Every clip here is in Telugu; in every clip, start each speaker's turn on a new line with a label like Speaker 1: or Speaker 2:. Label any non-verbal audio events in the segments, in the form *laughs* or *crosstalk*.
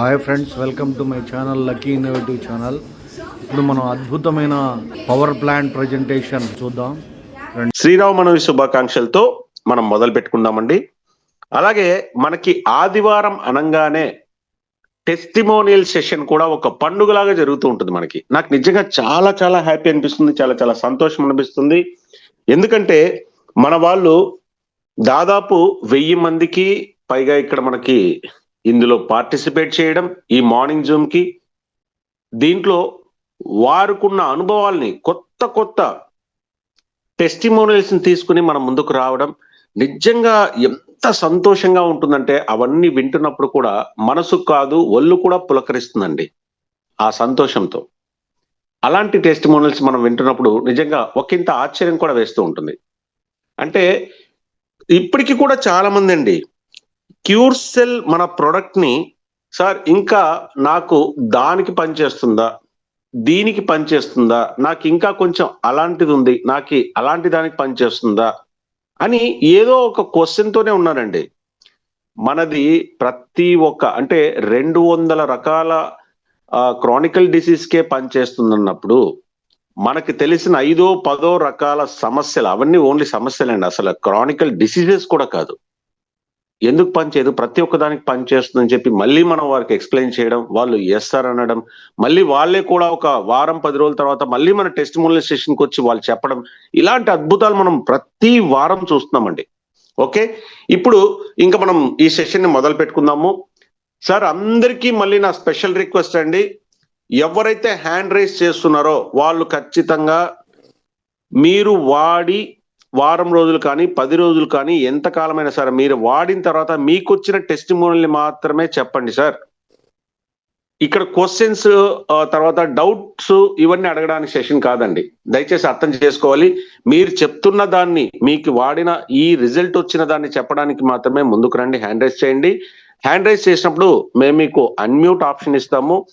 Speaker 1: Hi friends welcome to my channel lucky innovative channel ఇప్పుడు మనం అద్భుతమైన పవర్ ప్లాంట్ ప్రజెంటేషన్ చూద్దాం.
Speaker 2: శ్రీరామనవమి శుభాకాంక్షలతో మనం మొదలు పెట్టుకుందామండి. అలాగే మనకి ఆదివారం అనగానే టెస్టిమోనియల్ సెషన్ కూడా ఒక పండుగలాగా జరుగుతూ ఉంటుంది మనకి. నాకు నిజంగా చాలా చాలా హ్యాపీ అనిపిస్తుంది చాలా చాలా సంతోషం అనిపిస్తుంది. ఎందుకంటే మన వాళ్ళు దాదాపు వెయ్యి మందికి పైగా ఇక్కడ మనకి ఇందులో పార్టిసిపేట్ చేయడం ఈ మార్నింగ్ జూమ్కి. దీంట్లో వారుకున్న అనుభవాల్ని కొత్త కొత్త టెస్టిమోనియల్స్ని తీసుకుని మనం ముందుకు రావడం నిజంగా ఎంత సంతోషంగా ఉంటుందంటే అవన్నీ వింటున్నప్పుడు కూడా మనసు కాదు ఒళ్ళు కూడా పులకరిస్తుందండి ఆ సంతోషంతో. అలాంటి టెస్టిమోనియల్స్ మనం వింటున్నప్పుడు నిజంగా ఒకంత ఆశ్చర్యం కూడా వేస్తూ ఉంటుంది. అంటే ఇప్పటికీ కూడా చాలా మంది అండి క్యూర్ సెల్ మన ప్రొడక్ట్ని సార్ ఇంకా నాకు దానికి పనిచేస్తుందా? దీనికి పనిచేస్తుందా? నాకు ఇంకా కొంచెం అలాంటిది ఉంది. నాకు అలాంటి దానికి పనిచేస్తుందా? అని ఏదో ఒక క్వశ్చన్ తోనే ఉన్నానండి. మనది ప్రతి ఒక్క అంటే రెండు వందల రకాల క్రానికల్ డిసీజ్కే పనిచేస్తుందన్నప్పుడు మనకి తెలిసిన ఐదో పదో రకాల సమస్యలు అవన్నీ ఓన్లీ సమస్యలండి. అసలు క్రానికల్ డిసీజెస్ కూడా కాదు. ఎందుకు పనిచేయదు ప్రతి ఒక్క దానికి పనిచేస్తుందని చెప్పి మళ్ళీ మనం వారికి ఎక్స్ప్లెయిన్ చేయడం వాళ్ళు ఎస్ఆర్ అనడం మళ్ళీ వాళ్ళే కూడా ఒక వారం పది రోజుల తర్వాత మళ్ళీ మన టెస్ట్ స్టేషన్కి వచ్చి వాళ్ళు చెప్పడం ఇలాంటి అద్భుతాలు మనం ప్రతి వారం చూస్తున్నామండి. ఓకే? ఇప్పుడు ఇంకా మనం ఈ సెషన్ని మొదలు పెట్టుకుందాము. సార్ అందరికీ మళ్ళీ నా స్పెషల్ రిక్వెస్ట్ అండి. ఎవరైతే హ్యాండ్ రైస్ చేస్తున్నారో వాళ్ళు ఖచ్చితంగా మీరు వాడి వారం రోజులు కానీ పది రోజులు కానీ ఎంత కాలమైనా సరే మీరు వాడిన తర్వాత మీకు వచ్చిన టెస్ట్ మాత్రమే చెప్పండి సార్. ఇక్కడ క్వశ్చన్స్ తర్వాత డౌట్స్ ఇవన్నీ అడగడానికి సెషన్ కాదండి. దయచేసి అర్థం చేసుకోవాలి. మీరు చెప్తున్న దాన్ని మీకు వాడిన ఈ రిజల్ట్ వచ్చిన దాన్ని చెప్పడానికి మాత్రమే ముందుకు రండి హ్యాండ్ రైస్ చేయండి. హ్యాండ్ రైస్ చేసినప్పుడు మేము మీకు అన్మ్యూట్ ఆప్షన్ ఇస్తాము.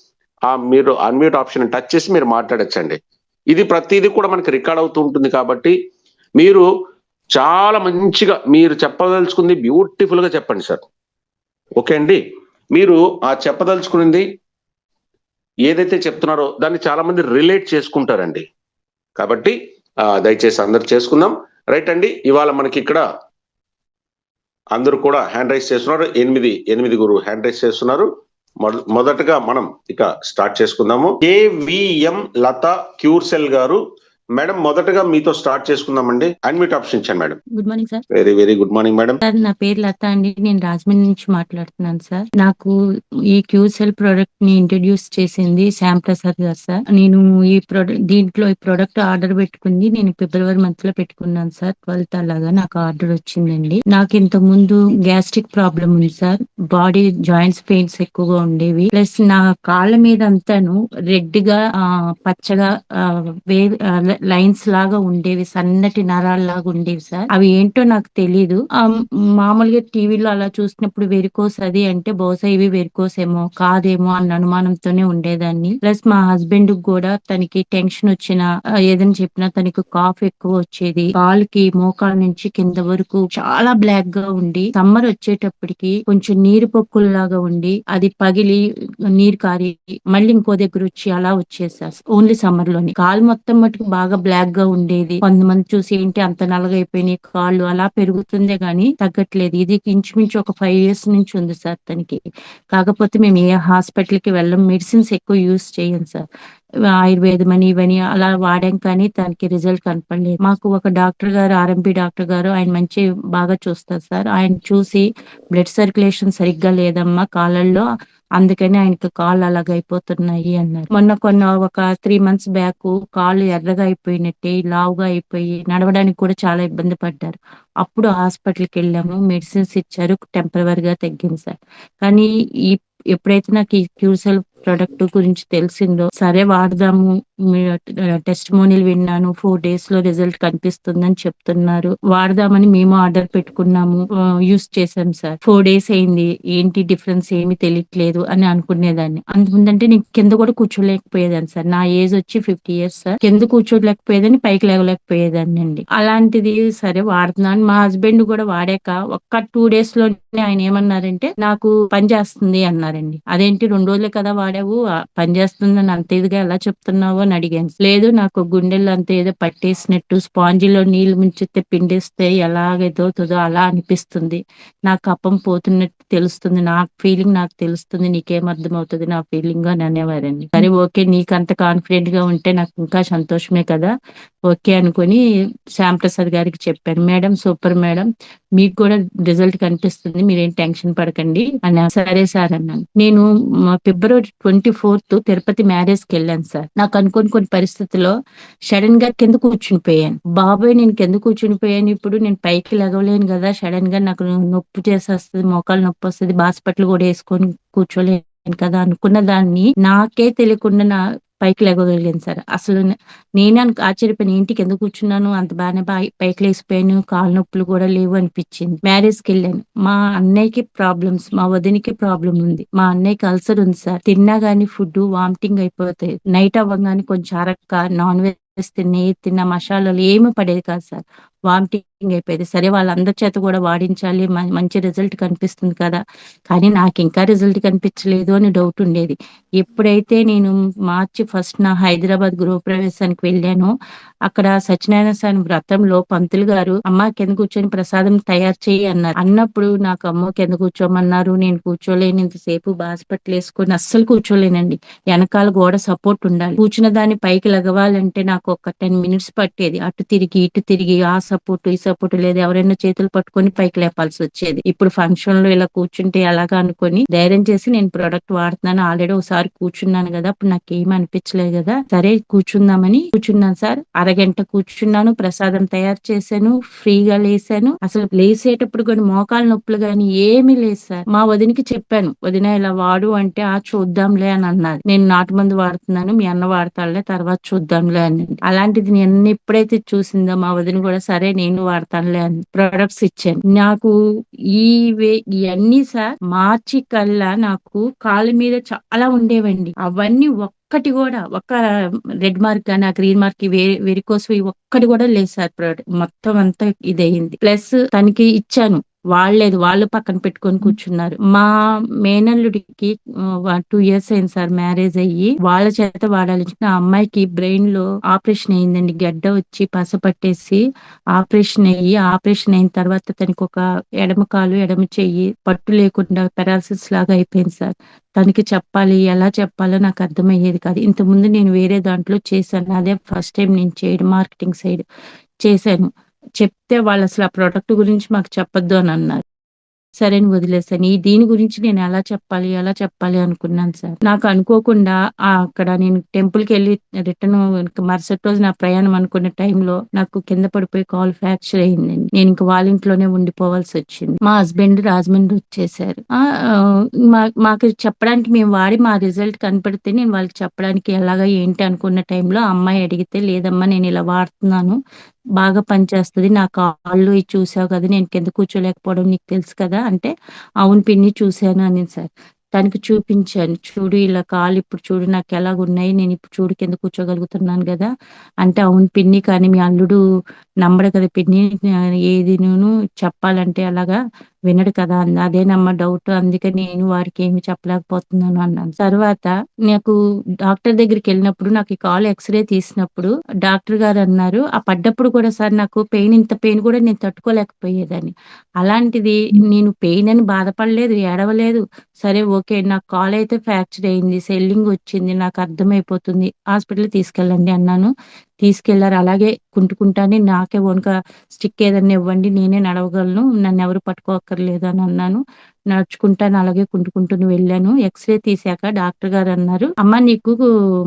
Speaker 2: ఆ మీరు అన్మ్యూట్ ఆప్షన్ టచ్ చేసి మీరు మాట్లాడచ్చండి. ఇది ప్రతిదీ కూడా మనకి రికార్డ్ అవుతూ ఉంటుంది కాబట్టి మీరు చాలా మంచిగా మీరు చెప్పదలుచుకుంది బ్యూటిఫుల్గా చెప్పండి సార్. ఓకే అండి? మీరు ఆ చెప్పదలుచుకున్నది ఏదైతే చెప్తున్నారో దాన్ని చాలా మంది రిలేట్ చేసుకుంటారండి. కాబట్టి దయచేసి అందరు చేసుకుందాం. రైట్ అండి ఇవాళ మనకి ఇక్కడ అందరూ కూడా హ్యాండ్ రైస్ చేస్తున్నారు. ఎనిమిది ఎనిమిది గురు హ్యాండ్ రైస్ చేస్తున్నారు. మొదటగా మనం ఇక స్టార్ట్ చేసుకుందాము. కేవిఎం లత క్యూర్సెల్ గారు మేడం మొదటగా మీతో స్టార్ట్ చేసుకుందామండి. అన్మిట్ ఆప్షన్ ఇచ్చాను madam.
Speaker 3: Good morning sir.
Speaker 2: Very very good morning madam.
Speaker 3: Sir నా పేరు లత అండి. నేను రాజమండ్రి నుంచి మాట్లాడుతున్నాను సార్. నాకు ఈ క్యూసెల్ ప్రోడక్ట్ని ఇంట్రడ్యూస్ చేసింది శ్యామ్ ప్రసాద్ గారు సార్. నేను ఈ ప్రోడక్ట్ దీంట్లో ఈ ప్రోడక్ట్ ఆర్డర్ పెట్టుకుంది. నేను ఫిబ్రవరి మంత్లో పెట్టుకున్నాను సార్. ట్వెల్త్ అలాగా నాకు ఆర్డర్ వచ్చిందండి. నాకు ఇంత ముందు గ్యాస్ట్రిక్ ప్రాబ్లం ఉంది సార్. బాడీ జాయింట్స్ పెయిన్స్ ఎక్కువగా ఉండేవి. ప్లస్ నా కాళ్ళ మీద అంతాను రెడ్గా పచ్చగా వేవ్ లైన్స్ లాగా ఉండేవి సన్నటి నరాల్లాగా ఉండేవి సార్. అవి ఏంటో నాకు తెలియదు మామూలుగా టీవీలో అలా చూసినప్పుడు వెరికోస్ అది అంటే బహుశా ఇవి వెరికోస్ ఏమో కాదేమో అన్న అనుమానంతోనే ఉండేదాన్ని. ప్లస్ మా హస్బెండ్ కూడా తనకి టెన్షన్ వచ్చిన ఏదని చెప్పినా తనకి కాఫ్ ఎక్కువ వచ్చేది. కాలుకి మోకాల నుంచి కింద వరకు చాలా బ్లాక్గా ఉండి సమ్మర్ వచ్చేటప్పటికి కొంచెం నీరు పొక్కుల్లాగా ఉండి అది పగిలి నీరు కారి మళ్ళీ ఇంకో దగ్గర వచ్చి అలా వచ్చేసారు ఓన్లీ సమ్మర్లోని కాలు మొత్తం మటుకు బాగా బాగా బ్లాక్గా ఉండేది. కొంతమంది చూసి ఏంటి అంత నల్లగైపోయినాయి కాళ్ళు? అలా పెరుగుతుందే గానీ తగ్గట్లేదు. ఇది ఇంచుమించు ఒక ఫైవ్ ఇయర్స్ నుంచి ఉంది సార్ తనకి కాకపోతే మేము ఏ హాస్పిటల్కి వెళ్ళం మెడిసిన్స్ ఎక్కువ యూస్ చేయం సార్. ఆయుర్వేదం అని ఇవని అలా వాడాం కానీ దానికి రిజల్ట్ కనపడలేదు. మాకు ఒక డాక్టర్ గారు ఆర్ఎంపి డాక్టర్ గారు ఆయన మంచి బాగా చూస్తారు సార్. ఆయన చూసి బ్లడ్ సర్క్యులేషన్ సరిగ్గా లేదమ్మా కాళ్ళల్లో అందుకని ఆయనకి కాళ్ళు అలాగ అయిపోతున్నాయి అన్నారు. మొన్న కొన్న ఒక త్రీ మంత్స్ బ్యాక్ కాళ్ళు ఎర్రగా అయిపోయినట్టే లావుగా అయిపోయి నడవడానికి కూడా చాలా ఇబ్బంది పడ్డారు. అప్పుడు హాస్పిటల్కి వెళ్ళాము. మెడిసిన్స్ ఇచ్చారు టెంపరీగా తగ్గింది సార్. కానీ ఈ ఎప్పుడైతే నాకు ఈ క్యూసెల్ ప్రొడక్ట్ గురించి తెలిసిందో సరే వాడదాము టెస్ట్ మోనీలు విన్నాను. ఫోర్ డేస్లో రిజల్ట్ కనిపిస్తుందని చెప్తున్నారు. వాడదామని మేము ఆర్డర్ పెట్టుకున్నాము. యూస్ చేశాం సార్. ఫోర్ డేస్ అయింది. ఏంటి డిఫరెన్స్ ఏమి తెలియట్లేదు అని అనుకునేదాన్ని. అందుకుందంటే నేను కింద కూడా కూర్చోలేకపోయేదాన్ని సార్. నా ఏజ్ వచ్చి ఫిఫ్టీ ఇయర్స్ సార్. కింద కూర్చోలేకపోయేదాన్ని పైకి లేవలేకపోయేదాన్ని అండి. అలాంటిది సరే వాడుతున్నాను. మా హస్బెండ్ కూడా వాడాక ఒక్క టూ డేస్లోనే ఆయన ఏమన్నారంటే నాకు పని చేస్తుంది అన్నారండి. అదేంటి రెండు రోజులే కదా వాడావు. పని చేస్తుందని అంత ఇదిగా ఎలా చెప్తున్నావు? అని అడిగాను. లేదు నాకు గుండెల్లో అంతా ఏదో పట్టేసినట్టు స్పాంజిలో నీళ్ళు ముంచితే పిండేస్తే ఎలాగైతుందో అలా అనిపిస్తుంది. నా కప్పం పోతున్నట్టు తెలుస్తుంది. నా ఫీలింగ్ నాకు తెలుస్తుంది. నీకేం అర్థమవుతుంది నా ఫీలింగ్ అని అనేవారండి. సరే ఓకే నీకంత కాన్ఫిడెంట్గా ఉంటే నాకు ఇంకా సంతోషమే కదా. ఓకే అనుకుని శ్యామ్ ప్రసాద్ గారికి చెప్పాను. Madam super madam. మీకు కూడా రిజల్ట్ కనిపిస్తుంది. మీరేం టెన్షన్ పడకండి. అని సరే సార్ అన్నాను. నేను మా ఫిబ్రవరి ట్వంటీ ఫోర్త్ తిరుపతి మ్యారేజ్కి వెళ్ళాను సార్. నాకు అనుకోని కొన్ని పరిస్థితుల్లో సడన్గా కింద కూర్చునిపోయాను బాబాయ్ నేను కింద కూర్చునిపోయాను ఇప్పుడు. నేను పైకి లెగవలేను కదా. సడన్గా నాకు నొప్పి చేసేస్తుంది మోకాలు నొప్పి వస్తుంది బాస్పట్లు కూడా వేసుకొని కూర్చోలేను కదా అనుకున్న దాన్ని నాకే తెలియకుండా నా పైకి లేగగలిగాను సార్. అసలు నేనే అనుకు- ఆశ్చర్యపోయాను. ఇంటికి ఎందుకు కూర్చున్నాను? అంత బాగానే పైకి లేచిపోయాను. కాలు నొప్పులు కూడా లేవు అనిపించింది. మ్యారేజ్కి వెళ్ళాను. మా అన్నయ్యకి ప్రాబ్లమ్స్ మా వదినికి ప్రాబ్లం ఉంది. మా అన్నయ్యకి అల్సర్ ఉంది సార్. తిన్నా గానీ ఫుడ్ వామిటింగ్ అయిపోతాయి నైట్ అవ్వగానే కొంచెం అరక్క నాన్ వెజ్ తిన్న తిన్న మసాలాలు ఏమి పడేది కాదు సార్. వామిటింగ్ అయిపోయేది. సరే వాళ్ళందరి చేత కూడా వాడించాలి. మంచి రిజల్ట్ కనిపిస్తుంది కదా. కానీ నాకు ఇంకా రిజల్ట్ కనిపించలేదు అని డౌట్ ఉండేది. ఎప్పుడైతే నేను మార్చి ఫస్ట్ నా హైదరాబాద్ గృహప్రవేశానికి వెళ్ళానో అక్కడ సత్యనారాయణ స్వామి వ్రతంలో పంతులు గారు అమ్మ కింద కూర్చొని ప్రసాదం తయారు చేయి అన్నారు. అన్నప్పుడు నాకు అమ్మ కింద కూర్చోమన్నారు. నేను కూర్చోలేను. ఇంతసేపు బాసపట్లు వేసుకొని అస్సలు కూర్చోలేనండి. వెనకాల గోడ సపోర్ట్ ఉండాలి. కూర్చున్న దాన్ని పైకి లగవాలంటే నాకు ఒక టెన్ మినిట్స్ పట్టేది. అటు తిరిగి ఇటు తిరిగి ఆ సపోర్ట్ ఈ సపోర్ట్ లేదు. ఎవరైనా చేతులు పట్టుకొని పైకి లేపాల్సి వచ్చేది. ఇప్పుడు ఫంక్షన్లో ఇలా కూర్చుంటే ఎలాగా అనుకొని ధైర్యం చేసి నేను ప్రొడక్ట్ వాడుతున్నాను. ఆల్రెడీ ఒకసారి కూర్చున్నాను కదా అప్పుడు నాకు ఏం అనిపించలేదు కదా. సరే కూర్చుందామని కూర్చున్నాను సార్. అరగంట కూర్చున్నాను ప్రసాదం తయారు చేశాను ఫ్రీగా లేసాను అసలు లేసేటప్పుడు కూడా మోకాలు నొప్పులు గాని ఏమీ లేదు సార్. మా వదినికి చెప్పాను వదిన ఇలా వాడు అంటే ఆ చూద్దాంలే అని అన్నారు నేను నాటు మందు వాడుతున్నాను మీ అన్న వాడతాడులే తర్వాత చూద్దాంలే అని. అలాంటిది నేను ఎప్పుడైతే చూసిందో మా వదిన కూడా సరే నేను వాడతానులే అని ప్రొడక్ట్స్ ఇచ్చాను. నాకు ఈ ఇవన్నీ సార్ మార్చి కల్లా నాకు కాళ్ళ మీద చాలా ఉండేవండి. అవన్నీ ఒక్కటి కూడా ఒక్క రెడ్ మార్క్ కానీ ఆ గ్రీన్ మార్క్ వెరికోస్ ఒక్కటి కూడా లేదు సార్ ప్రోడక్ట్. మొత్తం అంతా ఇదయింది. ప్లస్ తనకి ఇచ్చాను. వాళ్ళలేదు వాళ్ళు పక్కన పెట్టుకొని కూర్చున్నారు. మా మేనల్లుడికి టూ ఇయర్స్ అయింది సార్ మ్యారేజ్ అయ్యి. వాళ్ళ చేత వాడాలి ఆ అమ్మాయికి బ్రెయిన్లో ఆపరేషన్ అయిందండి. గడ్డ వచ్చి పస పట్టేసి ఆపరేషన్ అయ్యి ఆపరేషన్ అయిన తర్వాత తనకి ఒక ఎడమ కాలు ఎడమ చెయ్యి పట్టు లేకుండా పెరాలసిస్ లాగా అయిపోయింది సార్. తనకి చెప్పాలి ఎలా చెప్పాలో నాకు అర్థమయ్యేది కాదు. ఇంతకుముందు నేను వేరే దాంట్లో చేశాను. అదే ఫస్ట్ టైం నేను చేయడం మార్కెటింగ్ సైడ్ చేశాను. చెప్తే వాళ్ళు అసలు ఆ ప్రోడక్ట్ గురించి మాకు చెప్పొద్దు అని అన్నారు. సరే అని వదిలేసాను ఈ దీని గురించి నేను ఎలా చెప్పాలి ఎలా చెప్పాలి అనుకున్నాను సార్. నాకు అనుకోకుండా ఆ అక్కడ నేను టెంపుల్కి వెళ్ళి రిటర్న్ మరుసటి రోజు నా ప్రయాణం అనుకున్న టైంలో నాకు కింద పడిపోయి కాల్ ఫ్రాక్చర్ అయిందండి. నేను ఇంక వాళ్ళ ఇంట్లోనే ఉండిపోవాల్సి వచ్చింది. మా హస్బెండ్ రాజమండ్రి వచ్చేసారు. మా- మాకు చెప్పడానికి మేము వాడి మా రిజల్ట్ కనపడితే నేను వాళ్ళకి చెప్పడానికి ఎలాగా ఏంటి అనుకున్న టైంలో ఆ అమ్మాయి అడిగితే లేదమ్మా నేను ఇలా వాడుతున్నాను. బాగా పనిచేస్తుంది. నా కాళ్ళు ఇవి చూసావు కదా నేను కింద కూర్చోలేకపోవడం నీకు తెలుసు కదా అంటే అవును పిన్ని చూశాను అని సార్. తనకి చూపించాను. చూడు ఇలా కాళ్ళు ఇప్పుడు చూడు నాకు ఎలాగ ఉన్నాయి నేను ఇప్పుడు చూడు కింద కూర్చోగలుగుతున్నాను కదా అంటే అవును పిన్ని కానీ మీ అల్లుడు నమ్మడు కదా పిన్ని. ఏది నేను చెప్పాలంటే అలాగా వినడు కదా అంది అదేనమ్మా డౌట్ అందుకే నేను వారికి ఏమి చెప్పలేకపోతున్నాను అన్నాను. తర్వాత నాకు డాక్టర్ దగ్గరికి వెళ్ళినప్పుడు నాకు ఈ కాలు ఎక్స్రే తీసినప్పుడు డాక్టర్ గారు అన్నారు ఆ పడ్డప్పుడు కూడా సార్ నాకు పెయిన్ ఇంత పెయిన్ కూడా నేను తట్టుకోలేకపోయేదాన్ని. అలాంటిది నేను పెయిన్ అని బాధపడలేదు ఏడవలేదు. సరే ఓకే నాకు కాల్ అయితే ఫ్రాక్చర్ అయింది సెల్లింగ్ వచ్చింది నాకు అర్థమైపోతుంది. హాస్పిటల్ తీసుకెళ్ళండి అన్నాను. తీసుకెళ్ళారు. అలాగే కుంటుకుంటానే నాకే వనక స్టిక్ ఏదన్నా ఇవ్వండి నేనే నడవగలను నన్ను ఎవరు పట్టుకోక్కర్లేదు అని అన్నాను నడుచుకుంటాను అలాగే కుంటుకుంటూనే వెళ్ళాను ఎక్స్‌రే తీసాక డాక్టర్ గారు అన్నారు, "అమ్మ నీకు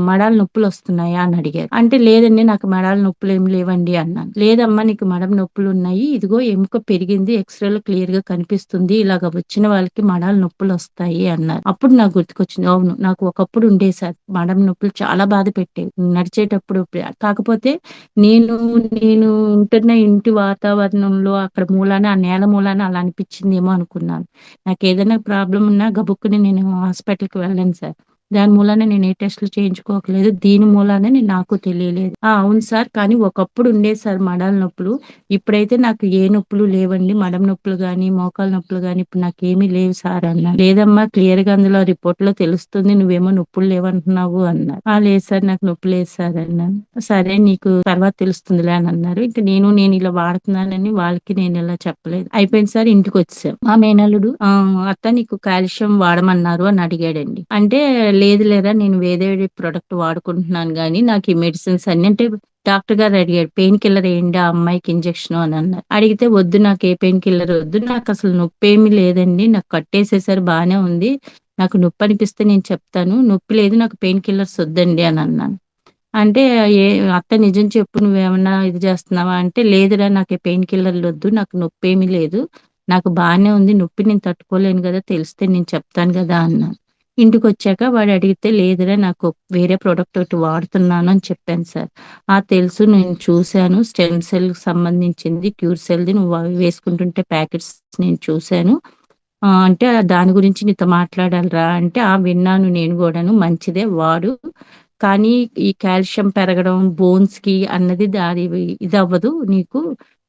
Speaker 3: మడాల నొప్పులు వస్తున్నాయా?" అని అడిగారు. అంటే లేదండి నాకు మడాల నొప్పులు ఏమి లేవండి అన్నాను. లేదమ్మా నీకు మడం నొప్పులు ఉన్నాయి. ఇదిగో ఎముక పెరిగింది ఎక్స్‌రేలో క్లియర్గా కనిపిస్తుంది. ఇలాగ వచ్చిన వాళ్ళకి మడాల నొప్పులు వస్తాయి అన్నారు. అప్పుడు నాకు గుర్తుకొచ్చింది. అవును నాకు ఒకప్పుడు ఉండే సార్ నొప్పులు చాలా బాధ పెట్టేవి. నడిచేటప్పుడు కాకపోతే నేను నేను ఉంటున్న ఇంటి వాతావరణంలో అక్కడ మూలాన ఆ నేల మూలాన అలా అనిపించిందేమో అనుకున్నాను. నాకు ఏదైనా ప్రాబ్లం ఉన్నా గబుక్కుని నేను హాస్పిటల్‌కి వెళ్ళాను సార్. దాని మూలాన నేను ఏ టెస్ట్‌లు చేయించుకోకలేదు. దీని మూలాన నాకు తెలియలేదు. ఆ! అవును సార్. కానీ ఒకప్పుడు ఉండేది సార్ మడాల నొప్పులు. ఇప్పుడైతే నాకు ఏ నొప్పులు లేవండి. మడమ నొప్పులు గాని, మోకాళ్ళ నొప్పులు గాని ఇప్పుడు నాకేమీ లేవు సార్ అన్నాను. లేదమ్మా క్లియర్‌గా అందులో రిపోర్ట్‌లో తెలుస్తుంది. నువ్వేమో నొప్పులు లేవంటున్నావు అన్నారు. ఆ! లేదు సార్ నాకు నొప్పి లేదు సార్ అన్నాను. సరే నీకు తర్వాత తెలుస్తుందిలే అని అన్నారు. ఇంక నేను నేను ఇలా వాడుతున్నానని వాళ్ళకి నేను ఇలా చెప్పలేదు. అయిపోయింది సార్ ఇంటికొచ్చేసాం. మా మేనల్లుడు "అత్త నీకు కాల్షియం వాడమన్నారు" అని అడిగాడండి. అంటే లేదు లేరా నేను వేరే ప్రోడక్ట్ వాడుకుంటున్నాను కానీ నాకు ఈ మెడిసిన్స్ అన్ని అంటే డాక్టర్ గారు అడిగారు. "పెయిన్ కిల్లర్ ఏంటి ఆ అమ్మాయికి ఇంజెక్షన్ అని అన్నారు. అడిగితే "వద్దు నాకు ఏ పెయిన్ కిల్లర్ వద్దు. నాకు అసలు నొప్పి ఏమీ లేదండి. నాకు కట్టేసేసారు బాగానే ఉంది. నాకు నొప్పి అనిపిస్తే నేను చెప్తాను. నొప్పి లేదు నాకు పెయిన్ కిల్లర్స్ వద్దండి" అని అన్నాను. అంటే ఏ "అత్త నిజం చెప్పు నువ్వేమన్నా ఇది చేస్తున్నావా?" అంటే "లేదురా నాకు పెయిన్ కిల్లర్లు వద్దు. నాకు నొప్పి ఏమీ లేదు. నాకు బాగానే ఉంది. నొప్పి నేను తట్టుకోలేను కదా తెలిస్తే నేను చెప్తాను కదా అన్నాను. ఇంటికి వచ్చాక వాడు అడిగితే "లేదురా నాకు వేరే ప్రోడక్ట్ ఒకటి వాడుతున్నాను" అని చెప్పాను సార్. "ఆ! తెలుసు నేను చూశాను స్టెమ్ సెల్ సంబంధించింది క్యూర్ సెల్‌ది నువ్వు అవి వేసుకుంటుంటే ప్యాకెట్స్ నేను చూశాను అంటే దాని గురించి నీతో మాట్లాడాలరా అంటే "ఆ! విన్నాను నేను కూడాను మంచిదే వాడు. కానీ ఈ కాల్షియం పెరగడం బోన్స్‌కి అన్నది దాని ఇది అవ్వదు నీకు.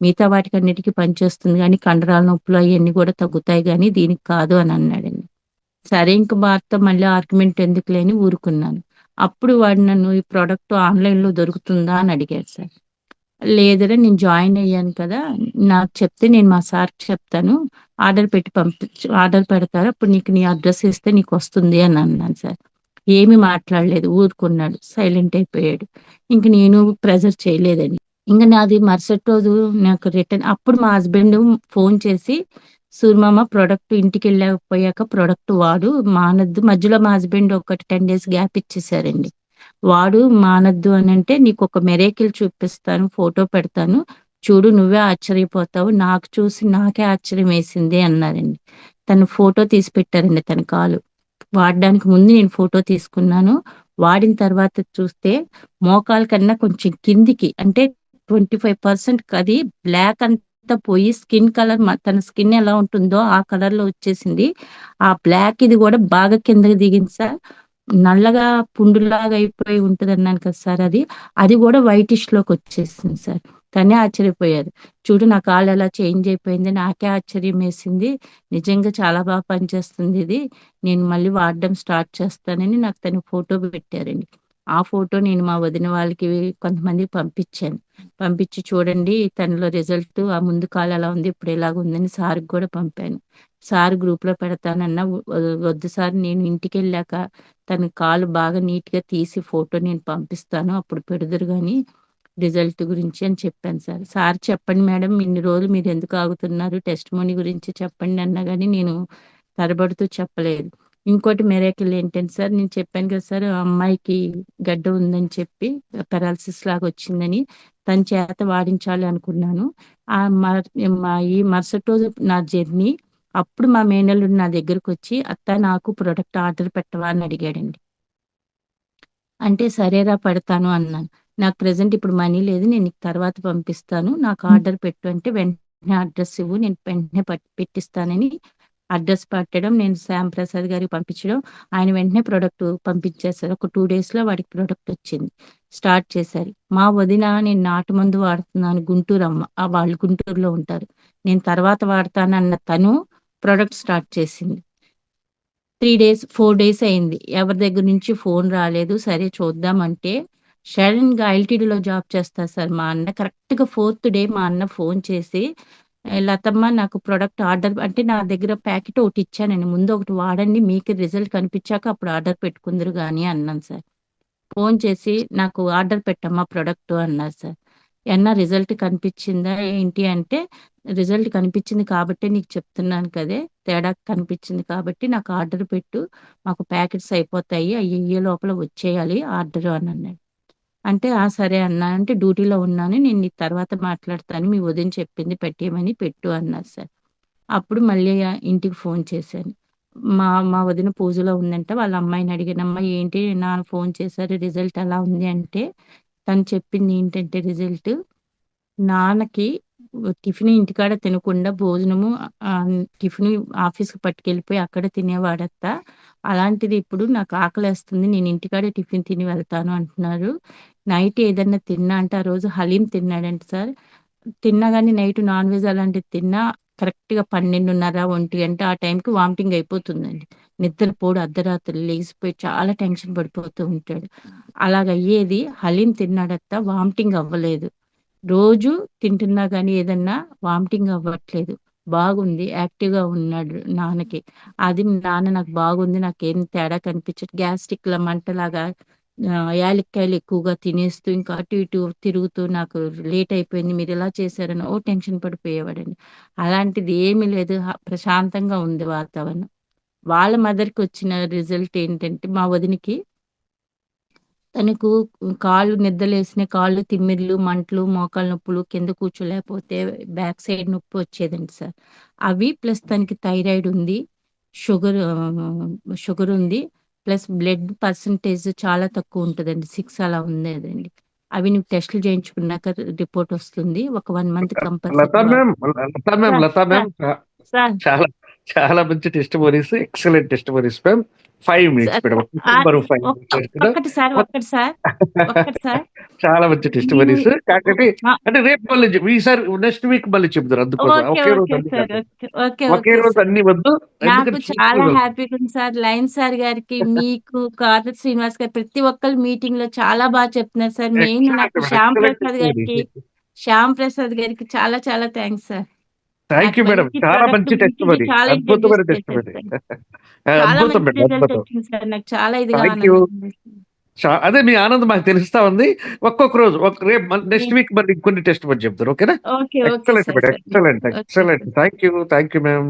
Speaker 3: మిగతా వాటికన్నిటికి పనిచేస్తుంది కానీ కండరాల నొప్పులు అవన్నీ కూడా తగ్గుతాయి కానీ దీనికి కాదు" అని అన్నాడండి. సరే ఇంక వారితో మళ్ళీ ఆర్గ్యుమెంట్ ఎందుకు లేని ఊరుకున్నాను. అప్పుడు వాడు నన్ను "ఈ ప్రోడక్ట్ ఆన్‌లైన్‌లో దొరుకుతుందా?" అని అడిగాడు సార్. "లేదురా నేను జాయిన్ అయ్యాను కదా! నాకు చెప్తే నేను మా సార్‌కి చెప్తాను. ఆర్డర్ పెట్టి పంపించు ఆర్డర్ పెడతారు. అప్పుడు నీకు నీ అడ్రస్ ఇస్తే నీకు వస్తుంది అని అన్నాను సార్. ఏమి మాట్లాడలేదు. ఊరుకున్నాడు. సైలెంట్ అయిపోయాడు. ఇంక నేను ప్రెజర్ చేయలేదని ఇంక నాది మరుసటి రోజు నాకు రిటర్న్ అప్పుడు మా హస్బెండ్ ఫోన్ చేసి సూర్మామ ప్రోడక్ట్ ఇంటికి ఇంటికెళ్ళకపోయాక ప్రోడక్ట్ వాడు. మానద్దు మధ్యలో మా హస్బెండ్ ఒకటి 10 డేస్ గ్యాప్ ఇచ్చేసారండి. "వాడు మానొద్దు అనంటే నీకొక మెరేకిల్ చూపిస్తాను. ఫోటో పెడతాను. చూడు నువ్వే ఆశ్చర్యపోతావు. నాకు చూసి నాకే ఆశ్చర్యం వేసింది" అన్నారండి. తను ఫోటో తీసి పెట్టారండి తన కాలు. వాడడానికి ముందు నేను ఫోటో తీసుకున్నాను. వాడిన తర్వాత చూస్తే మోకాల కన్నా కొంచెం కిందికి అంటే 25% అది బ్లాక్ అంత పోయి స్కిన్ కలర్ తన స్కిన్ ఎలా ఉంటుందో ఆ కలర్లో వచ్చేసింది. ఆ బ్లాక్ ఇది కూడా బాగా కిందకి దిగింది సార్. నల్లగా పుండులాగా అయిపోయి ఉంటదన్నాను కదా సార్ అది. అది కూడా వైటిష్లోకి వచ్చేసింది సార్. తనే ఆశ్చర్యపోయారు. "చూడు నా కాలు ఎలా చేంజ్ అయిపోయింది. నాకే ఆశ్చర్యం వేసింది. నిజంగా చాలా బాగా పనిచేస్తుంది ఇది. నేను మళ్ళీ వాడడం స్టార్ట్ చేస్తానని" నాకు తను ఫోటో పెట్టారండి. ఆ ఫోటో నేను మా వదిన వాళ్ళకి కొంతమందికి పంపించాను. పంపించి చూడండి తనలో రిజల్ట్ ఆ ముందు కాలు ఎలా ఉంది. ఇప్పుడు ఎలాగుందని సార్‌కి కూడా పంపాను. సార్ గ్రూప్‌లో పెడతానన్నా వద్దు సార్ నేను ఇంటికెళ్ళాక తన కాలు బాగా నీట్‌గా తీసి ఫోటో నేను పంపిస్తాను. అప్పుడు పెడుదురు కానీ రిజల్ట్ గురించి అని చెప్పాను సార్. సార్ చెప్పండి మేడం ఇన్ని రోజులు మీరు ఎందుకు ఆగుతున్నారు? టెస్ట్ మనీ గురించి చెప్పండి అన్నా కానీ నేను తరబడుతూ చెప్పలేదు. ఇంకోటి మిరాకిల్ ఏంటంటే సార్ నేను చెప్పాను కదా సార్ అమ్మాయికి గడ్డ ఉందని చెప్పి పారాలిసిస్ లాగా వచ్చిందని. తన చేత వాడించాలి అనుకున్నాను. ఆ మా ఈ మరుసటి రోజు నా జర్నీ అప్పుడు మా మేనల్లుడు నా దగ్గరకొచ్చి "అత్త నాకు ప్రొడక్ట్ ఆర్డర్ పెట్టవా?" అని అడిగాడండి. అంటే సరేరా పెడతాను అన్నాను. నాకు ప్రెజెంట్ ఇప్పుడు మనీ లేదు. నేను తర్వాత పంపిస్తాను. నాకు ఆర్డర్ పెట్టు అంటే వెంటనే అడ్రెస్ ఇవ్వు. నేను వెంటనే పట్ పెట్టిస్తానని అడ్రస్ పెట్టడం, నేను శ్యామ్ ప్రసాద్ గారికి పంపించడం, ఆయన వెంటనే ప్రోడక్ట్ పంపించేసారు. ఒక టూ డేస్‌లో వాడికి ప్రోడక్ట్ వచ్చింది. స్టార్ట్ చేశారు. మా వదిన నేను నాటు మందు వాడుతున్నాను గుంటూరమ్మ. ఆ వాళ్ళు గుంటూరులో ఉంటారు. నేను తర్వాత వాడతానన్న తను ప్రోడక్ట్ స్టార్ట్ చేసింది. త్రీ డేస్, ఫోర్ డేస్ అయింది. ఎవరి దగ్గర నుంచి ఫోన్ రాలేదు. సరే చూద్దామంటే అంటే సడెన్‌గా జాబ్ చేస్తారు సార్ మా అన్న. కరెక్ట్‌గా ఫోర్త్ డే మా అన్న ఫోన్ చేసి "లతమ్మ నాకు ప్రోడక్ట్ ఆర్డర్" అంటే నా దగ్గర ప్యాకెట్ ఒకటి ఇచ్చానండి. ముందు ఒకటి వాడండి. మీకు రిజల్ట్ కనిపించాక అప్పుడు ఆర్డర్ పెట్టుకుందురు కానీ అన్నాను సార్. ఫోన్ చేసి "నాకు ఆర్డర్ పెట్టమ్మా ప్రోడక్ట్ అన్నారు సార్. ఏమన్నా రిజల్ట్ కనిపించిందా ఏంటి అంటే రిజల్ట్ కనిపించింది కాబట్టి నీకు చెప్తున్నాను కదే తేడా కనిపించింది కాబట్టి నాకు ఆర్డర్ పెట్టు మాకు ప్యాకెట్స్ అయిపోతాయి అవి లోపల వచ్చేయాలి ఆర్డర్ అని అన్నాడు అంటే ఆ సరే అన్నా అంటే డ్యూటీలో ఉన్నాను నేను నీ తర్వాత మాట్లాడతాను మీ వదిన చెప్పింది పెట్టేయమని పెట్టు అన్నారు సార్. అప్పుడు మళ్ళీ ఇంటికి ఫోన్ చేశాను. మా మా వదిన పూజలో ఉందంట వాళ్ళ అమ్మాయిని అడిగిన అమ్మాయి ఏంటి నా ఫోన్ చేశారు రిజల్ట్ ఎలా ఉంది? అంటే తను చెప్పింది ఏంటంటే రిజల్ట్ నాన్నకి టిఫిన్ ఇంటికాడ తినకుండా భోజనము టిఫిన్ ఆఫీస్కి పట్టుకెళ్ళిపోయి అక్కడ తినేవాడత్త. అలాంటిది ఇప్పుడు నాకు ఆకలేస్తుంది. నేను ఇంటికాడ టిఫిన్ తిని వెళ్తాను అంటున్నారు. నైట్ ఏదన్నా తిన్నా అంటే ఆ రోజు హలీం తిన్నాడంట సార్. తిన్నా కానీ నైట్ నాన్ వెజ్ అలాంటిది తిన్నా కరెక్ట్గా పన్నెండున్నర ఒంటి గంట ఆ టైంకి వామిటింగ్ అయిపోతుందండి. నిద్రపోడు అర్ధరాత్రులు లేచిపోయి చాలా టెన్షన్ పడిపోతూ ఉంటాడు. అలాగ అయ్యేది హలీం తిన్నాడత్త వామిటింగ్ అవ్వలేదు. రోజు తింటున్నా కానీ ఏదన్నా వామిటింగ్ అవ్వట్లేదు. బాగుంది. యాక్టివ్గా ఉన్నాడు నాన్నకి. అది నాన్న నాకు బాగుంది. నాకేం తేడా కనిపించదు గ్యాస్ట్రిక్ల మంటలాగా ఆ, యాలక్కాయలు ఎక్కువగా తినేస్తూ ఇంకా అటు ఇటు తిరుగుతూ నాకు లేట్ అయిపోయింది. మీరు ఎలా చేశారని ఓ టెన్షన్ పడిపోయేవాడండి. అలాంటిది ఏమీ లేదు. ప్రశాంతంగా ఉంది వాతావరణం. వాళ్ళ మదర్కి వచ్చిన రిజల్ట్ ఏంటంటే మా వదినికి తనకు కాళ్ళు నిద్రలేసిన కాళ్ళు తిమ్మిర్లు మంటలు మోకాలు నొప్పులు కింద కూర్చోలేకపోతే బ్యాక్ సైడ్ నొప్పి వచ్చేదండి సార్. అవి ప్లస్ తనకి థైరాయిడ్ ఉంది షుగర్ షుగర్ ఉంది ప్లస్ బ్లడ్ పర్సంటేజ్ చాలా తక్కువ ఉంటుందండి సిక్స్ అలా ఉండేదండి అవి నువ్వు టెస్టులు చేయించుకున్నాక రిపోర్ట్ వస్తుంది ఒక వన్ మంత్ కంపల్సరీ
Speaker 1: చాలా మంచి టెస్ట్ మరీస్ ఎక్సలెంట్ టెస్ట్ మరీస్ మ్యామ్. ఫైవ్ మినిట్స్ మేడం
Speaker 3: ఒక్కటి సార్ సార్
Speaker 1: చాలా మంచి టెస్ట్ మరీస్ కాకపోతే అంటే రేపు మళ్ళీ. ఈసారి నెక్స్ట్ వీక్ మళ్ళీ చెప్తారు అందుకోసం.
Speaker 3: ఓకే
Speaker 1: ఒకే రోజు ఒకే రోజు అన్ని వద్దు.
Speaker 3: నాకు చాలా. హ్యాపీగా ఉంది సార్. లైన్ సార్ గారికి మీకు కార్తీక్ శ్రీనివాస్ గారు ప్రతి ఒక్కరు మీటింగ్లో చాలా బాగా చెప్తున్నారు సార్. మెయిన్ నాకు. శ్యామ్ ప్రసాద్. గారికి శ్యామ్ ప్రసాద్ గారికి చాలా చాలా thanks sir.
Speaker 1: Thank you madam చాలా మంచి టెస్ట్ మరి అద్భుతమైన టెస్ట్ మరి *laughs* అద్భుతం మేడం అద్భుతం. అదే మీ ఆనందం మాకు తెలుస్తా ఉంది. ఒక్కొక్క రోజు ఒక రేపు నెక్స్ట్ వీక్ మరి కొన్ని టెస్ట్ మరి చెప్తారు. ఓకేనా?
Speaker 3: Okay okay
Speaker 1: excellent madam excellent excellent thank you thank you ma'am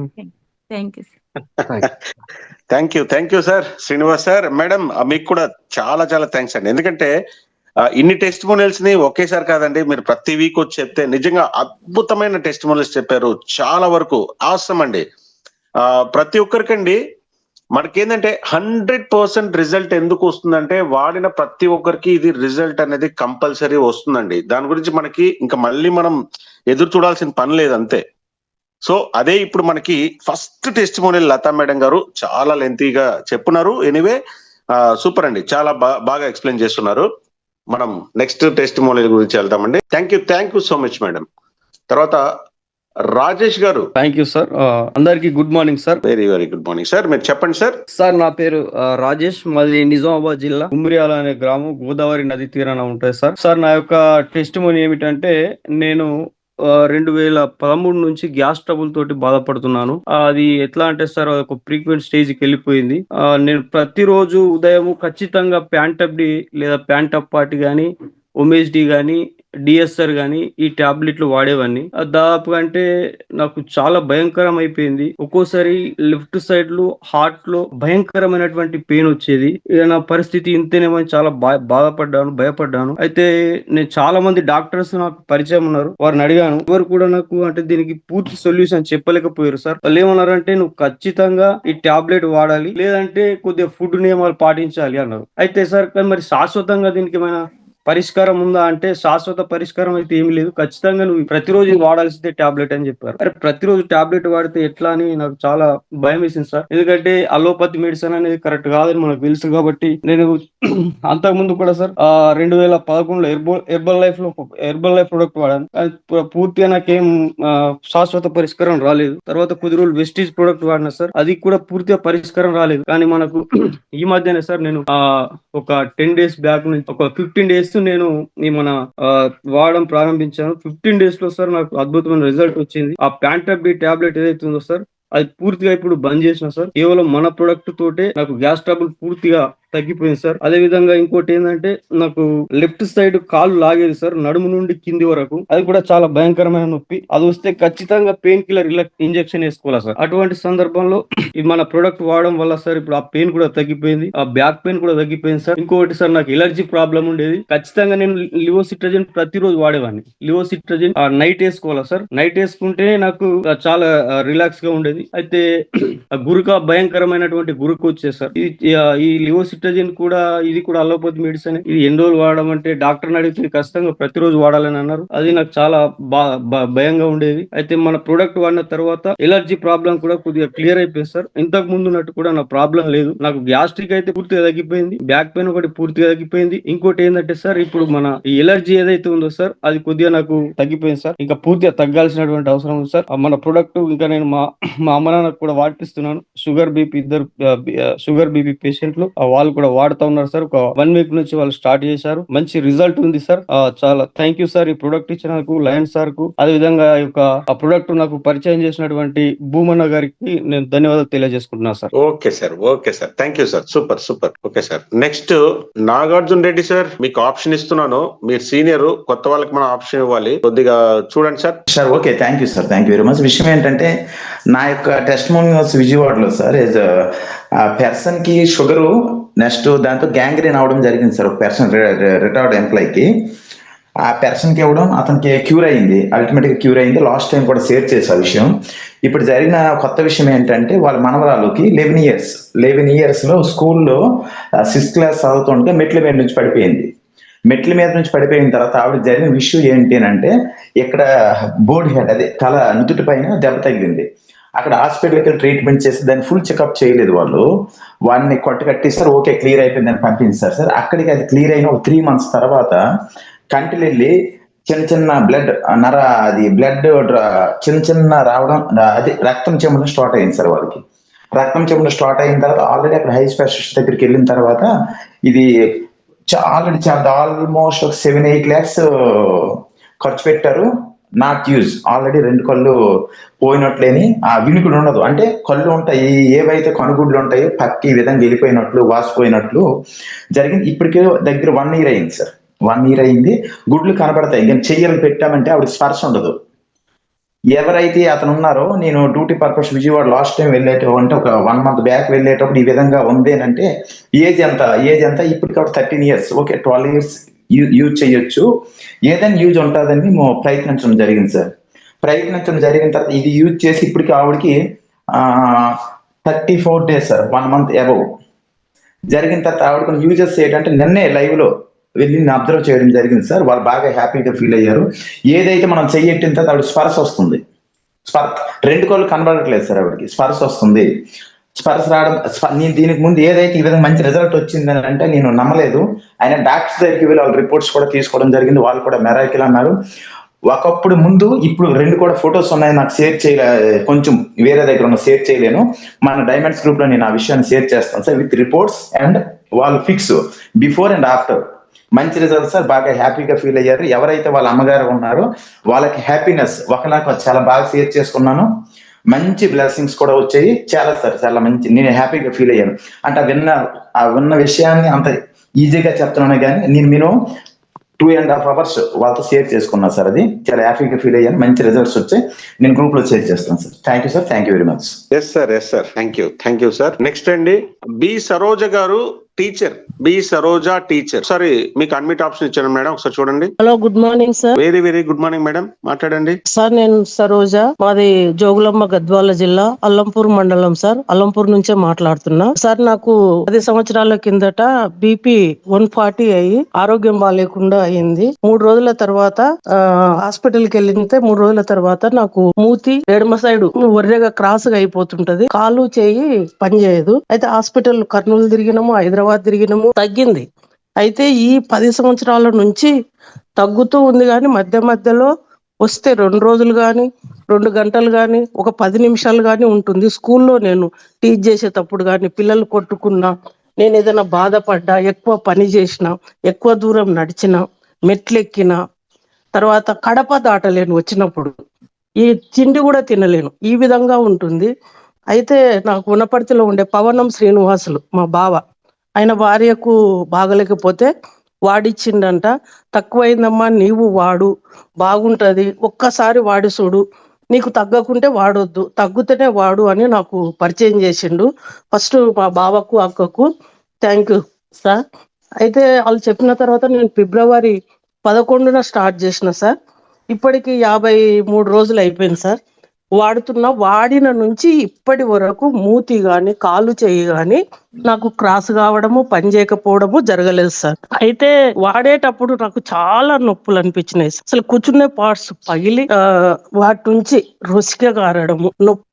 Speaker 3: thank you sir
Speaker 2: thank you thank you sir Srinivas sir madam మీకు కూడా చాలా చాలా థ్యాంక్స్ అండి. ఎందుకంటే ఇన్ని టెస్ట్ మోనల్స్ని ఒకేసారి కాదండి మీరు ప్రతి వీక్ వచ్చి చెప్తే నిజంగా అద్భుతమైన టెస్ట్ మోనల్స్ చెప్పారు. చాలా వరకు అవసరం అండి. ఆ, ప్రతి ఒక్కరికండి మనకేంటంటే హండ్రెడ్ పర్సెంట్ రిజల్ట్ ఎందుకు వస్తుందంటే వాడిన ప్రతి ఒక్కరికి ఇది రిజల్ట్ అనేది కంపల్సరీ వస్తుందండి. దాని గురించి మనకి ఇంకా మళ్ళీ మనం ఎదురు చూడాల్సిన పని లేదు అంతే. సో అదే ఇప్పుడు మనకి first testimonial Latha madam గారు చాలా లెంతీగా చెప్పున్నారు. ఎనివే సూపర్ అండి. చాలా బాగా ఎక్స్ప్లెయిన్ చేస్తున్నారు. మనం నెక్స్ట్ టెస్ట్ మోనియల్ గురించి వెళ్తామండి thank you thank you so much madam తర్వాత రాజేష్ గారు.
Speaker 4: థ్యాంక్ యూ సార్ అందరికీ good morning sir
Speaker 2: very very good morning sir మీరు చెప్పండి సార్
Speaker 4: సార్ నా పేరు ఆ, రాజేష్. మాది నిజామాబాద్ జిల్లా. ఉమ్రియాల అనే గ్రామం గోదావరి నది తీరాన ఉంటుంది సార్ సార్ నా యొక్క టెస్ట్ మనీ ఏమిటంటే నేను రెండు వేల పదమూడు నుంచి గ్యాస్ ట్రబుల్ తోటి బాధపడుతున్నాను. అది ఎట్లా అంటే సార్ ఒక ఫ్రీక్వెంట్ స్టేజ్కి వెళ్ళిపోయింది. ఆ, నేను ప్రతిరోజు ఉదయం ఖచ్చితంగా ప్యాంటప్ డి లేదా ప్యాంటప్ పార్టీ కానీ ఒమేజ్ డి కానీ డిఎస్ఆర్ కానీ ఈ టాబ్లెట్లు వాడేవాడిని ఆ, అంటే నాకు చాలా భయంకరం అయిపోయింది. ఒక్కోసారి లెఫ్ట్ సైడ్లో హార్ట్లో భయంకరమైనటువంటి పెయిన్ వచ్చేది. నా పరిస్థితి ఇంతేనేమో అని చాలా బాధపడ్డాను భయపడ్డాను. అయితే నేను చాలా మంది డాక్టర్స్ నాకు పరిచయం ఉన్నారు. వారిని అడిగాను. ఎవరు కూడా నాకు అంటే దీనికి పూర్తి సొల్యూషన్ చెప్పలేకపోయారు సార్. వాళ్ళు ఏమన్నారంటే నువ్వు ఖచ్చితంగా ఈ టాబ్లెట్ వాడాలి. లేదంటే కొద్దిగా ఫుడ్ నియమాలు పాటించాలి అన్నారు. అయితే సార్ కానీ మరి శాశ్వతంగా దీనికి ఏమైనా పరిష్కారం ఉందా అంటే శాశ్వత పరిష్కారం అయితే ఏమీ లేదు. ఖచ్చితంగా నువ్వు ప్రతిరోజు వాడాల్సిందే టాబ్లెట్ అని చెప్పారు. మరి ప్రతిరోజు టాబ్లెట్ వాడితే ఎట్లా అని నాకు చాలా భయం వేసింది సార్. ఎందుకంటే అలోపతి మెడిసిన్ అనేది కరెక్ట్ కాదని మనకు తెలుసు కాబట్టి నేను *clears throat* అంతకు ముందు కూడా సార్ ఆ రెండు వేల పదకొండులో హెర్బల్ హెర్బల్ లైఫ్లో హెర్బల్ లైఫ్ ప్రొడక్ట్ వాడాను. పూర్తిగా నాకేం శాశ్వత పరిష్కారం రాలేదు. తర్వాత కొద్ది రోజులు వెస్టీజ్ ప్రొడక్ట్ వాడినా సార్ అది కూడా పూర్తిగా పరిష్కారం రాలేదు. కానీ మనకు *clears throat* ఈ మధ్యనే సార్ నేను ఒక టెన్ డేస్ బ్యాక్ నుంచి ఒక ఫిఫ్టీన్ డేస్ నేను మన వాడడం ప్రారంభించాను. ఫిఫ్టీన్ డేస్లో సార్ నాకు అద్భుతమైన రిజల్ట్ వచ్చింది. ఆ ప్యాంటప్ బి టాబ్లెట్ ఏదైతే ఉందో సార్ అది పూర్తిగా ఇప్పుడు బంద్ చేసిన సార్. కేవలం మన ప్రొడక్ట్ తోటే నాకు గ్యాస్ ట్రబుల్ పూర్తిగా తగ్గిపోయింది సార్. అదే విధంగా ఇంకోటి ఏంటంటే నాకు లెఫ్ట్ సైడ్ కాలు లాగేది సార్ నడుము నుండి కింది వరకు. అది కూడా చాలా భయంకరమైన నొప్పి. అది వస్తే ఖచ్చితంగా పెయిన్ కిల్లర్ ఇంజెక్షన్ వేసుకోవాలి సార్. అటువంటి సందర్భంలో ఇది మన ప్రొడక్ట్ వాడడం వల్ల సార్ ఇప్పుడు ఆ పెయిన్ కూడా తగ్గిపోయింది. ఆ బ్యాక్ పెయిన్ కూడా తగ్గిపోయింది సార్. ఇంకోటి సార్ నాకు ఎలర్జీ ప్రాబ్లం ఉండేది. ఖచ్చితంగా నేను లివోసిట్రజన్ ప్రతిరోజు వాడేవాడిని. లివోసిట్రజన్ ఆ నైట్ వేసుకోవాలా సార్. నైట్ వేసుకుంటే నాకు చాలా రిలాక్స్గా ఉండేది. అయితే ఆ గురుక భయంకరమైనటువంటి గురుకు వచ్చేది సార్. ఈ లివోసిట్ సిట్రజిన్ కూడా ఇది కూడా అలోపతి మెడిసిన్. ఇది ఎన్ని రోజులు వాడడం అంటే డాక్టర్ అడిగితే ఖచ్చితంగా ప్రతిరోజు వాడాలని అన్నారు. అది నాకు చాలా భయంగా ఉండేది. అయితే మన ప్రొడక్ట్ వాడిన తర్వాత ఎలర్జీ ప్రాబ్లం కూడా కొద్దిగా క్లియర్ అయిపోయింది సార్. ఇంతకు ముందున్నట్టు కూడా నా ప్రాబ్లం లేదు. నాకు గ్యాస్ట్రిక్ అయితే పూర్తిగా తగ్గిపోయింది. బ్యాక్ పెయిన్ ఒకటి పూర్తిగా తగ్గిపోయింది. ఇంకోటి ఏంటంటే సార్ ఇప్పుడు మన ఈ ఎలర్జీ ఏదైతే ఉందో సార్ అది కొద్దిగా నాకు తగ్గిపోయింది సార్. ఇంకా పూర్తిగా తగ్గాల్సినటువంటి అవసరం ఉంది సార్. మన ప్రొడక్ట్ ఇంకా నేను మా మా అమ్మ నాన్నకు కూడా వాడిపిస్తున్నాను. షుగర్ బీపీ ఇద్దరు షుగర్ బీపీ పేషెంట్లు వాళ్ళు వాళ్ళు కూడా వాడుతా ఉన్నారు సార్. ఒక వన్ వీక్ నుంచి వాళ్ళు స్టార్ట్ చేశారు. మంచి రిజల్ట్ ఉంది సార్. చాలా థ్యాంక్ యూ సార్ ఈ ప్రొడక్ట్ ఇచ్చినందుకు లయన్ సార్కు అదే విధంగా ఈ యొక్క ఆ ప్రొడక్ట్ నాకు పరిచయం చేసినటువంటి భూమన్న గారికి నేను ధన్యవాదాలు తెలియజేసుకుంటున్నాను sir.
Speaker 2: Okay sir okay sir. Thank you sir. Super super. Okay sir. Next Nagarjuna Reddy sir మీకు ఆప్షన్ ఇస్తున్నాను. మీరు సీనియర్ కొత్త వాళ్ళకి మనం ఆప్షన్ ఇవ్వాలి. కొద్దిగా చూడండి sir.
Speaker 5: Sir okay. Thank you sir. Thank you very much విషయం ఏంటంటే నా యొక్క టెస్ట్ మోనియల్స్ విజయవాడలో సార్ ఆ పర్సన్కి షుగరు నెక్స్ట్ దాంతో గ్యాంగ్రీన్ అవడం జరిగింది సార్ ఒక పర్సన్ రిటైర్డ్ ఎంప్లాయీకి ఆ పర్సన్కి ఇవ్వడం అతనికి క్యూర్ అయింది అల్టిమేట్గా క్యూర్ అయింది లాస్ట్ టైం కూడా షేర్ చేసే విషయం. ఇప్పుడు జరిగిన కొత్త విషయం ఏంటంటే వాళ్ళ మనవరాలుకి లెవెన్ ఇయర్స్ లెవెన్ ఇయర్స్లో స్కూల్లో సిక్స్త్ క్లాస్ చదువుతుంటే మెట్ల మీద నుంచి పడిపోయింది. మెట్ల మీద నుంచి పడిపోయిన తర్వాత ఆవిడ జరిగిన విషయం ఏంటి అని అంటే ఇక్కడ బోర్డ్ హెడ్ అదే తల నుదుటి పైన దెబ్బ తగిలింది. అక్కడ హాస్పిటల్కి వెళ్ళి ట్రీట్మెంట్ చేసి దాన్ని ఫుల్ చెకప్ చేయలేదు వాళ్ళు. వాడిని కొట్ట కట్టిస్తారు ఓకే క్లియర్ అయిపోయిందని పంపించారు సార్. అక్కడికి అది క్లియర్ అయిన ఒక త్రీ మంత్స్ తర్వాత కంటిలు వెళ్ళి చిన్న చిన్న బ్లడ్ నర అది బ్లడ్ చిన్న చిన్న రావడం అది రక్తం చెమడం స్టార్ట్ అయింది సార్ వాళ్ళకి. రక్తం చెమడం స్టార్ట్ అయిన తర్వాత ఆల్రెడీ అక్కడ హై స్పెషలిస్ట్ దగ్గరికి వెళ్ళిన తర్వాత ఇది ఆల్రెడీ చాలా ఆల్మోస్ట్ ఒక సెవెన్ ఎయిట్ ల్యాక్స్ ఖర్చు పెట్టారు. నాట్ యూజ్ ఆల్రెడీ రెండు కళ్ళు పోయినట్లేని ఆ వినుకుడు ఉండదు. అంటే కళ్ళు ఉంటాయి ఏవైతే కనుగుడ్లు ఉంటాయో పక్కి ఈ విధంగా వెళ్ళిపోయినట్లు వాసిపోయినట్లు జరిగింది. ఇప్పటికే దగ్గర వన్ ఇయర్ అయింది సార్ వన్ ఇయర్ అయింది. గుడ్లు కనబడతాయి. ఇంకా చెయ్యలు పెట్టామంటే ఆవిడ స్పర్శ ఉండదు. ఎవరైతే అతను ఉన్నారో నేను duty purpose Vijayawada last time వెళ్ళేటప్పుడు అంటే ఒక వన్ మంత్ బ్యాక్ వెళ్ళేటప్పుడు ఈ విధంగా ఉందేనంటే ఏజ్ ఎంత? ఏజ్ ఎంత? ఇప్పటికి thirteen years okay twelve years use చేయొచ్చు. ఏదైనా యూజ్ ఉంటుందని మేము ప్రయత్నించడం జరిగింది సార్. ప్రయత్నించడం జరిగిన తర్వాత ఇది యూజ్ చేసి ఇప్పటికి ఆవిడకి thirty four days sir one month above జరిగిన తర్వాత ఆవిడకి యూజెస్ ఏంటంటే నిన్నే లైవ్లో వెళ్ళి అబ్జర్వ్ చేయడం జరిగింది సార్. వాళ్ళు బాగా హ్యాపీగా ఫీల్ అయ్యారు. ఏదైతే మనం చెయ్యట్టిన తర్వాత ఆవిడ స్పర్శ వస్తుంది. స్పర్ రెండు కోళ్ళు కనబడట్లేదు సార్ ఆవిడకి. స్పర్శ వస్తుంది. స్పర్శ రావడం నేను దీనికి ముందు ఏదైతే ఈ విధంగా మంచి రిజల్ట్ వచ్చిందని అంటే నేను నమ్మలేదు. ఆయన డాక్టర్స్ దగ్గరికి వెళ్ళి వాళ్ళ రిపోర్ట్స్ కూడా తీసుకోవడం జరిగింది. వాళ్ళు కూడా మెరాకిల్ అన్నారు. ఒకప్పుడు ముందు ఇప్పుడు రెండు కూడా ఫొటోస్ ఉన్నాయి. నాకు షేర్ చేయలే కొంచెం వేరే దగ్గర ఉన్న షేర్ చేయలేను. మన డైమండ్స్ గ్రూప్లో నేను ఆ విషయాన్ని షేర్ చేస్తాను. సార్ విత్ రిపోర్ట్స్ అండ్ వాళ్ళు ఫిక్స్ బిఫోర్ అండ్ ఆఫ్టర్ మంచి రిజల్ట్ సార్ బాగా హ్యాపీగా ఫీల్ అయ్యారు. ఎవరైతే వాళ్ళ అమ్మగారు ఉన్నారో వాళ్ళకి హ్యాపీనెస్ ఒకలాగా చాలా బాగా షేర్ చేసుకున్నాను. మంచి బ్లెస్సింగ్స్ కూడా వచ్చాయి. చాలా సార్ చాలా మంచి. నేను హ్యాపీగా ఫీల్ అయ్యాను. అంటే ఆ విన్న ఆ విన్న విషయాన్ని అంత ఈజీగా చెప్తున్నాను కానీ నేను నేను టూ అండ్ హాఫ్ అవర్స్ వాళ్ళతో షేర్ చేసుకున్నాను సార్ అది. చాలా హ్యాపీగా ఫీల్ అయ్యాను. మంచి రిజల్ట్స్ వచ్చాయి. నేను గ్రూప్లో షేర్ చేస్తాను sir. Thank you sir thank you very much
Speaker 2: yes sir yes sir thank you thank you sir next అండి. బి సరోజ గారు teacher B Saroja teacher. Sorry మీకు అన్మిట్ ఆప్షన్ ఇచ్చాను మేడం ఒకసారి చూడండి.
Speaker 6: Hello good morning sir
Speaker 2: very very good morning madam మాట్లాడండి.
Speaker 6: సార్ నేను సరోజ మాది జోగులమ్మ గద్వాల జిల్లా అల్లంపూర్ మండలం సార్ అల్లంపూర్ నుంచే మాట్లాడుతున్నా. సార్ నాకు పది సంవత్సరాల కిందట బీపీ వన్ ఫార్టీ అయ్యి ఆరోగ్యం బాగాలేకుండా అయింది. మూడు రోజుల తర్వాత హాస్పిటల్కి వెళ్ళితే మూడు రోజుల తర్వాత నాకు మూతి ఎడమ సైడ్ వర్రెగా క్రాస్గా అయిపోతుంటది. కాలు చేయి పనిచేయదు. అయితే హాస్పిటల్ కర్నూలు తిరిగినాము హైదరాబాద్ తిరిగినాము. తగ్గింది. అయితే ఈ పది సంవత్సరాల నుంచి తగ్గుతూ ఉంది కానీ మధ్య మధ్యలో వస్తే రెండు రోజులు కానీ రెండు గంటలు కానీ ఒక పది నిమిషాలు కానీ ఉంటుంది. స్కూల్లో నేను టీచ్ చేసేటప్పుడు కానీ పిల్లలు కొట్టుకున్నా నేను ఏదైనా బాధపడ్డా ఎక్కువ పని చేసిన ఎక్కువ దూరం నడిచిన మెట్లెక్కిన తర్వాత కడప దాటలేను వచ్చినప్పుడు. ఈ తిండి కూడా తినలేను. ఈ విధంగా ఉంటుంది. అయితే నాకు ఉన్నపర్తిలో ఉండే పవనం శ్రీనివాసులు మా బావ. ఆయన భార్యకు బాగలేకపోతే వాడిచ్చిండంట. తక్కువైందమ్మా నీవు వాడు బాగుంటుంది ఒక్కసారి వాడి చూడు. నీకు తగ్గకుంటే వాడొద్దు తగ్గుతేనే వాడు అని నాకు పరిచయం చేసిండు. ఫస్ట్ మా బావకు అక్కకు థ్యాంక్ యూ సార్ అయితే వాళ్ళు చెప్పిన తర్వాత నేను ఫిబ్రవరి పదకొండున స్టార్ట్ చేసిన సార్ ఇప్పటికి యాభై మూడు రోజులు అయిపోయింది సార్ వాడుతున్న వాడిన నుంచి ఇప్పటి వరకు మూతి గాని కాలు చేయి గాని నాకు క్రాస్ కావడము పని చేయకపోవడము జరగలేదు సార్. అయితే వాడేటప్పుడు నాకు చాలా నొప్పులు అనిపించినాయి. అసలు కూర్చునే పార్ట్స్ పగిలి ఆ, వాటి నుంచి రుసిక కారడము నొప్పులు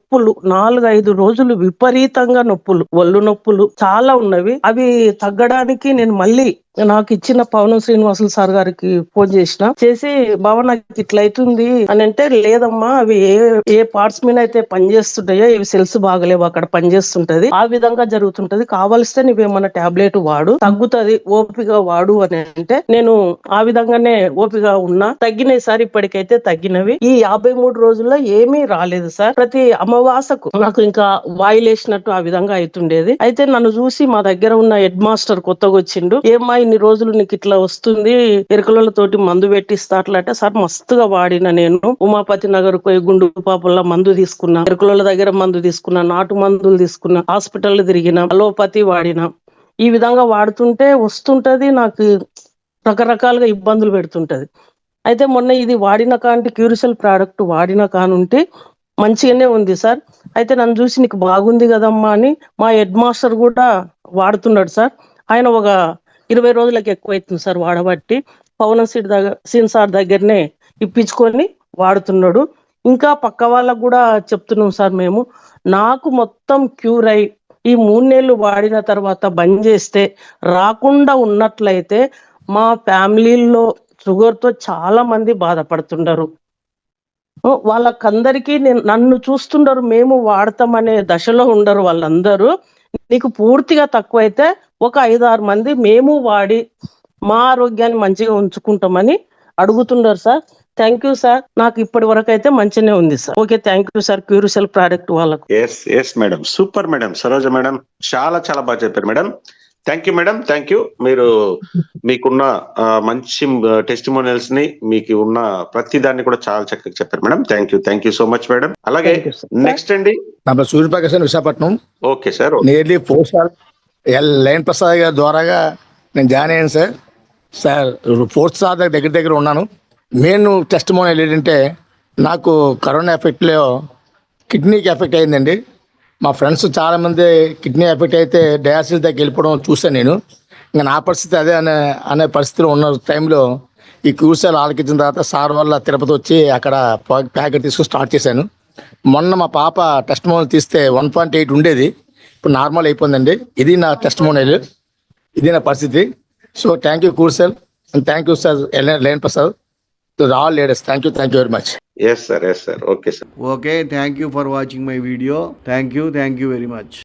Speaker 6: నాలుగు ఐదు రోజులు విపరీతంగా నొప్పులు ఒళ్ళు నొప్పులు చాలా ఉన్నవి. అవి తగ్గడానికి నేను మళ్ళీ నాకు ఇచ్చిన పవనం శ్రీనివాసులు సార్ గారికి ఫోన్ చేసిన చేసి బాబా నాకు ఇట్లా అవుతుంది అని అంటే లేదమ్మా అవి ఏ ఏ పార్ట్స్ మీద అయితే పనిచేస్తుంటాయో ఇవి సెల్స్ బాగలేవు అక్కడ పనిచేస్తుంటది. ఆ విధంగా జరుగుతుంటది. కావలిస్తే నువ్వేమన్నా టాబ్లెట్ వాడు తగ్గుతది ఓపిక వాడు అని అంటే నేను ఆ విధంగానే ఓపిక ఉన్నా. తగ్గినాయి సార్ ఇప్పటికైతే తగ్గినవి. ఈ యాభై మూడు రోజుల్లో ఏమీ రాలేదు సార్. ప్రతి అమావాసకు నాకు ఇంకా వాయిలేసినట్టు ఆ విధంగా అవుతుండేది అయితే నన్ను చూసి మా దగ్గర ఉన్న హెడ్ మాస్టర్ కొత్తగా వచ్చిండు ఏమై ఇన్ని రోజులు నీకు ఇట్లా వస్తుంది ఎరుకలతోటి మందు పెట్టిస్తా అట్లా అంటే సార్ మస్తుగా వాడిన నేను. ఉమాపతి నగర్ పోయి గుండు పాపల్లో మందు తీసుకున్నా ఎరుకల దగ్గర మందు తీసుకున్నా నాటు మందులు తీసుకున్నా హాస్పిటల్ తిరిగిన అలోపతి వాడిన. ఈ విధంగా వాడుతుంటే వస్తుంటది నాకు రకరకాలుగా ఇబ్బందులు పెడుతుంటది. అయితే మొన్న ఇది వాడిన కాంటి క్యూరిసల్ ప్రోడక్ట్ వాడిన కానుంటే మంచిగానే ఉంది సార్. అయితే నన్ను చూసి నీకు బాగుంది కదమ్మా అని మా హెడ్ మాస్టర్ కూడా వాడుతున్నాడు సార్. ఆయన ఒక ఇరవై రోజులకు ఎక్కువ అవుతుంది సార్ వాడబట్టి. పవన సీట్ దగ్గర సీన్ సార్ దగ్గరనే ఇప్పించుకొని వాడుతున్నాడు. ఇంకా పక్క వాళ్ళకు కూడా చెప్తున్నాం సార్ మేము. నాకు మొత్తం క్యూర్ అయి ఈ మూడు నెలలు వాడిన తర్వాత బంద్ చేస్తే రాకుండా ఉన్నట్లయితే మా ఫ్యామిలీలో షుగర్తో చాలా మంది బాధపడుతుండరు. వాళ్ళకందరికీ నేను నన్ను చూస్తుండరు మేము వాడతామనే దశలో ఉండరు వాళ్ళందరూ. నీకు పూర్తిగా తక్కువైతే ఒక ఐదారు మంది మేము వాడి మా ఆరోగ్యాన్ని మంచిగా ఉంచుకుంటామని అడుగుతున్నారు సార్. Thank you sir. నాకు ఇప్పటి వరకు అయితే మంచినే ఉంది sir. Okay thank you sir. Curecell product వాళ్ళకు.
Speaker 2: Yes yes madam super madam Saroja madam చాలా చాలా బాగా చెప్పారు madam thank you madam thank you మీరు మీకున్న మంచి టెస్టిమోనియల్స్ని మీకు ఉన్న ప్రతి దాన్ని కూడా చాలా చక్కగా చెప్పారు madam thank you thank you so much madam అలాగే. నెక్స్ట్ అండి.
Speaker 7: నా పేరు Suryaprakash Visakhapatnam.
Speaker 2: Okay sir
Speaker 7: nearly four sir L లైన్ ప్రసాద్ గారి ద్వారాగా నేను జాయిన్ అయ్యాను సార్ సార్ ఫోర్త్ సార్ దగ్గర దగ్గర దగ్గర ఉన్నాను. మెయిన్ టెస్ట్ మోనల్ ఏంటంటే నాకు కరోనా ఎఫెక్ట్లో కిడ్నీకి ఎఫెక్ట్ అయిందండి. మా ఫ్రెండ్స్ చాలామంది కిడ్నీ ఎఫెక్ట్ అయితే డయాసిస్ దగ్గర వెళ్ళిపోవడం చూశాను నేను. ఇంకా నా పరిస్థితి అదే అనే అనే పరిస్థితిలో ఉన్న టైంలో ఈ క్యూసాలు ఆలకించిన తర్వాత సార్ వల్ల తిరుపతి వచ్చి అక్కడ ప్యాకెట్ తీసుకుని స్టార్ట్ చేశాను. మొన్న మా పాప టెస్ట్ మోనల్ తీస్తే వన్ పాయింట్ ఎయిట్ ఉండేది. ఇప్పుడు నార్మల్ అయిపోయిందండి. ఇది నా టెస్ట్ మోనల్ ఇది నా పరిస్థితి. So thank you Curecell and thank you sir lane Prasad. to all leaders. Thank you. Thank you very
Speaker 2: much. Yes, sir. Yes, sir. Okay,
Speaker 1: sir. Okay. Thank you for watching my video. Thank you. Thank you very much.